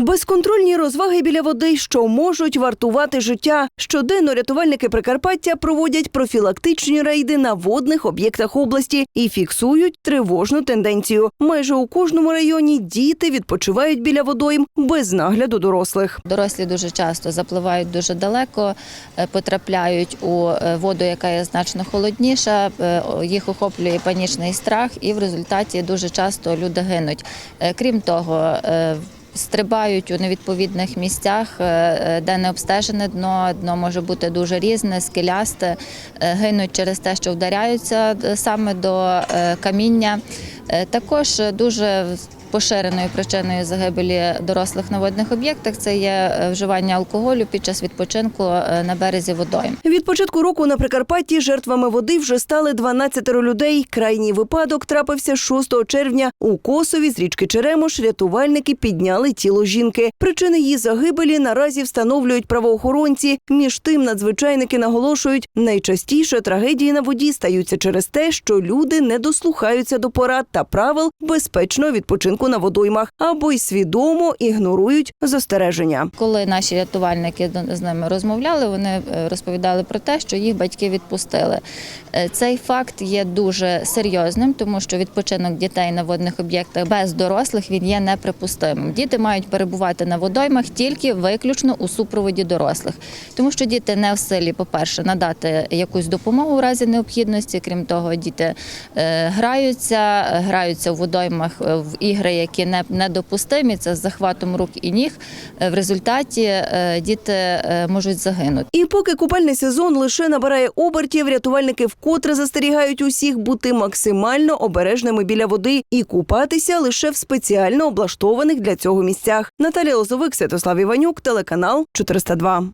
Безконтрольні розваги біля води, що можуть вартувати життя. Щоденно рятувальники Прикарпаття проводять профілактичні рейди на водних об'єктах області і фіксують тривожну тенденцію. Майже у кожному районі діти відпочивають біля водойм без нагляду дорослих. Дорослі дуже часто запливають дуже далеко, е, потрапляють у е, воду, яка є значно холодніша. е, Їх охоплює панічний страх, і в результаті дуже часто люди гинуть. Крім того, Стрибають у невідповідних місцях, е, е, де не обстежене дно. Дно може бути дуже різне, скелясте, е, гинуть через те, що вдаряються саме до каміння. Також дуже поширеною причиною загибелі дорослих на водних об'єктах це є е, вживання алкоголю під час відпочинку е, на березі водойм. Від початку року на Прикарпатті жертвами води вже стали 12 людей. Крайній випадок трапився 6 червня. У Косові з річки Черемош рятувальники підняли тіло жінки. Причини її загибелі наразі встановлюють правоохоронці. Між тим надзвичайники наголошують, найчастіше трагедії на воді стаються через те, що люди не дослухаються до порад та правил безпечного відпочинку на водоймах або й свідомо ігнорують застереження. Коли наші рятувальники з ними розмовляли, вони е, розповідали про те, що їх батьки відпустили. Е, Цей факт є дуже серйозним, тому що відпочинок дітей на водних об'єктах без дорослих він є неприпустимим. Діти мають перебувати на водоймах тільки виключно у супроводі дорослих, тому що діти не в силі, по-перше, надати якусь допомогу в разі необхідності. Крім того, діти е, граються, граються в водоймах в ігри, які не недопустимі. Це з захватом рук і ніг. Е, В результаті е, діти е, можуть загинути. І поки купальний сезон лише набирає обертів, рятувальники вкотре застерігають усіх бути максимально обережними біля води і купатися лише в спеціально облаштованих для цього місцях. Наталія Лозовик, Святослав Іванюк, телеканал 402.